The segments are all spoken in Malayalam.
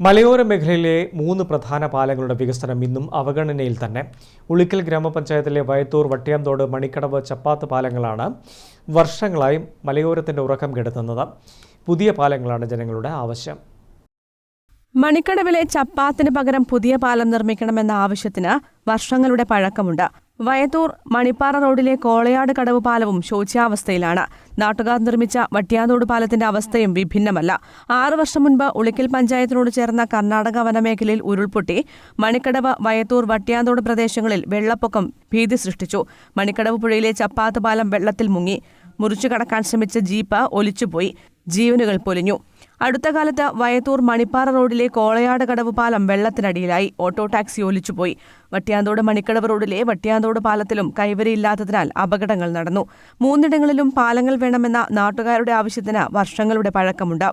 മലയോര മേഖലയിലെ മൂന്ന് പ്രധാന പാലങ്ങളുടെ വികസനം ഇന്നും അവഗണനയിൽ തന്നെ. ഉളിക്കൽ ഗ്രാമപഞ്ചായത്തിലെ വയത്തൂർ വട്ടിയാംതോട് മണിക്കടവ് ചപ്പാത്ത് പാലങ്ങളാണ് വർഷങ്ങളായി മലയോരത്തിന്റെ ഉറക്കം കെടുത്തുന്നത്. പുതിയ പാലങ്ങളാണ് ജനങ്ങളുടെ ആവശ്യം. മണിക്കടവിലെ ചപ്പാത്തിന് പകരം പുതിയ പാലം നിർമ്മിക്കണമെന്ന ആവശ്യത്തിന് വർഷങ്ങളുടെ പഴക്കമുണ്ട്. വയത്തൂർ മണിപ്പാറ റോഡിലെ കോളയാട് കടവ് പാലവും ശോച്യാവസ്ഥയിലാണ്. നാട്ടുകാർ നിർമ്മിച്ച വട്ടിയാതോട് പാലത്തിന്റെ അവസ്ഥയും വിഭിന്നമല്ല. ആറു വർഷം മുൻപ് ഉളിക്കൽ പഞ്ചായത്തിനോട് ചേർന്ന കർണാടക വനമേഖലയിൽ ഉരുൾപൊട്ടി മണിക്കടവ് വയത്തൂർ വട്ടിയാതോട് പ്രദേശങ്ങളിൽ വെള്ളപ്പൊക്കം ഭീതി സൃഷ്ടിച്ചു. മണിക്കടവ് പുഴയിലെ ചപ്പാത്ത് പാലം വെള്ളത്തിൽ മുങ്ങി. മുറിച്ചു കടക്കാൻ ശ്രമിച്ച ജീപ്പ് ഒലിച്ചുപോയി. ജീവനുകൾ പൊലിഞ്ഞു. അടുത്ത കാലത്ത് വയത്തൂർ മണിപ്പാറ റോഡിലെ കോളയാട് കടവ് പാലം വെള്ളത്തിനടിയിലായി. ഓട്ടോ ടാക്സി ഒലിച്ചുപോയി വട്ടിയാന്തോട് മണിക്കടവ് റോഡിലെ വട്ടിയാന്തോട് പാലത്തിലും കൈവരിയില്ലാത്തതിനാൽ അപകടങ്ങൾ നടന്നു. മൂന്നിടങ്ങളിലും പാലങ്ങൾ വേണമെന്ന നാട്ടുകാരുടെ ആവശ്യത്തിന് വർഷങ്ങളുടെ പഴക്കമുണ്ട്.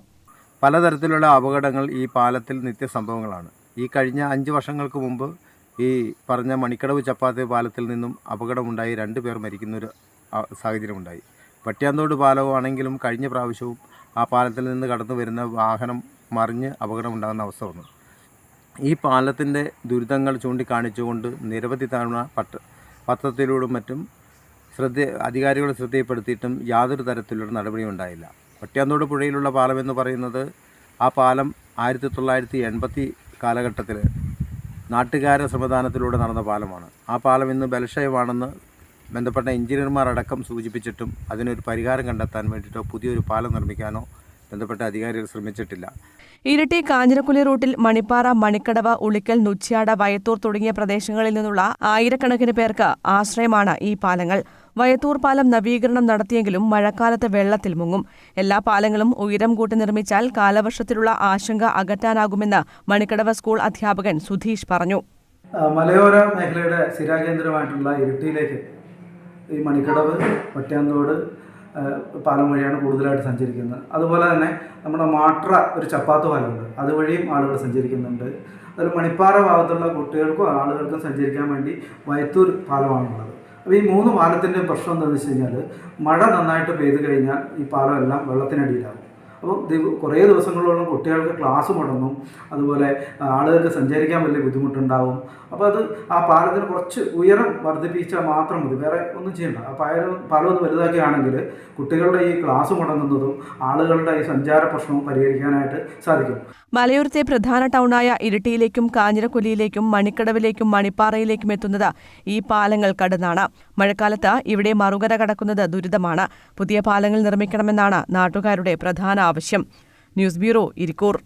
പലതരത്തിലുള്ള അപകടങ്ങൾ ഈ പാലത്തിൽ നിത്യസംഭവങ്ങളാണ്. ഈ കഴിഞ്ഞ അഞ്ച് വർഷങ്ങൾക്ക് മുമ്പ് ഈ പറഞ്ഞ മണിക്കടവ് ചപ്പാത്തി പാലത്തിൽ നിന്നും അപകടമുണ്ടായി. രണ്ട് പേർ മരിക്കുന്നൊരു സാഹചര്യമുണ്ടായി. പാലവും ആണെങ്കിലും കഴിഞ്ഞ പ്രാവശ്യവും ആ പാലത്തിൽ നിന്ന് കടന്നു വരുന്ന വാഹനം മറിഞ്ഞ് അപകടമുണ്ടാകുന്ന അവസ്ഥ വന്നു. ഈ പാലത്തിന്റെ ദുരിതങ്ങൾ ചൂണ്ടിക്കാണിച്ചുകൊണ്ട് നിരവധി തവണ പട്ട പത്രത്തിലൂടും മറ്റും ശ്രദ്ധ അധികാരികളെ ശ്രദ്ധയിൽപ്പെടുത്തിയിട്ടും യാതൊരു തരത്തിലുള്ള നടപടിയും ഉണ്ടായില്ല. ഒറ്റയാന്തോട് പുഴയിലുള്ള പാലം എന്ന് പറയുന്നത് ആ പാലം ആയിരത്തി തൊള്ളായിരത്തി എൺപത്തി കാലഘട്ടത്തിൽ നാട്ടുകാര ശ്രമദാനത്തിലൂടെ നടന്ന പാലമാണ്. ആ പാലം ഇന്ന് ബലക്ഷയമാണെന്ന് ബന്ധപ്പെട്ട എഞ്ചിനീയർമാർ അടക്കം സൂചിപ്പിച്ചിട്ടും അതിനൊരു പരിഹാരം കണ്ടെത്താൻ വേണ്ടിയിട്ടോ പുതിയൊരു പാലം നിർമ്മിക്കാനോ ബന്ധപ്പെട്ട അധികാരികൾ ശ്രമിച്ചിട്ടില്ല. ഇരട്ടി കാഞ്ഞിരക്കുലി റൂട്ടിൽ മണിപ്പാറ മണിക്കടവ് ഉളിക്കൽ നുച്ചിയാട വയത്തൂർ തുടങ്ങിയ പ്രദേശങ്ങളിൽ നിന്നുള്ള ആയിരക്കണക്കിന് പേർക്ക് ആശ്രയമാണ് ഈ പാലങ്ങൾ. വയത്തൂർ പാലം നവീകരണം നടത്തിയെങ്കിലും മഴക്കാലത്ത് വെള്ളത്തിൽ മുങ്ങും. എല്ലാ പാലങ്ങളും ഉയരം കൂട്ടി നിർമ്മിച്ചാൽ കാലവർഷത്തിലുള്ള ആശങ്ക അകറ്റാനാകുമെന്ന് മണിക്കടവ് സ്കൂൾ അധ്യാപകൻ സുധീഷ് പറഞ്ഞു. മലയോര മേഖലയുടെ സ്ഥിരാകേന്ദ്രമായിട്ടുള്ള ഇരിട്ടിയിലേക്ക് ഈ മണിക്കടവ് വട്ടിയാന്തോട് ആ, പാലം വഴിയാണ് കൂടുതലായിട്ട് സഞ്ചരിക്കുന്നത്. അതുപോലെ തന്നെ നമ്മുടെ മാട്ര ഒരു ചപ്പാത്ത് പാലമുണ്ട്. അതുവഴിയും ആളുകൾ സഞ്ചരിക്കുന്നുണ്ട്. അതിൽ മണിപ്പാറ ഭാഗത്തുള്ള കുട്ടികൾക്കും ആളുകൾക്കും സഞ്ചരിക്കാൻ വേണ്ടി വയത്തൂർ പാലമാണുള്ളത്. അപ്പോൾ ഈ മൂന്ന് പാലത്തിന്റെ പ്രശ്നം എന്താണെന്ന് വെച്ച് കഴിഞ്ഞാൽ മഴ നന്നായിട്ട് പെയ്തു കഴിഞ്ഞാൽ ഈ പാലമെല്ലാം വെള്ളത്തിനടിയിലാകും. അപ്പോൾ ദിവ- കുറേ ദിവസങ്ങളോളം കുട്ടികൾക്ക് ക്ലാസ് മുടങ്ങും. അതുപോലെ ആളുകൾക്ക് സഞ്ചരിക്കാൻ വലിയ ബുദ്ധിമുട്ടുണ്ടാവും. അപ്പോൾ അത് ആ പാലത്തിന് കുറച്ച് ഉയരം വർദ്ധിപ്പിച്ചാൽ മാത്രം മതി. വേറെ ഒന്നും ചെയ്യണ്ട. ആ പാലം പാലം ഒന്ന് വലുതാക്കുകയാണെങ്കിൽ കുട്ടികളുടെ ഈ ക്ലാസ് മുടങ്ങുന്നതും ആളുകളുടെ ഈ സഞ്ചാര പ്രശ്നവും പരിഹരിക്കാനായിട്ട് സാധിക്കും. മലയോരത്തെ പ്രധാന ടൗണായ ഇരിട്ടിയിലേക്കും കാഞ്ഞിരക്കൊല്ലിയിലേക്കും മണിക്കടവിലേക്കും മണിപ്പാറയിലേക്കും എത്തുന്നത് ഈ പാലങ്ങൾ കടന്നാണ്. മഴക്കാലത്ത് ഇവിടെ മറുകര കടക്കുന്നത് ദുരിതമാണ്. പുതിയ പാലങ്ങൾ നിർമ്മിക്കണമെന്നാണ് നാട്ടുകാരുടെ പ്രധാന ആവശ്യം. News bureau Irikkur.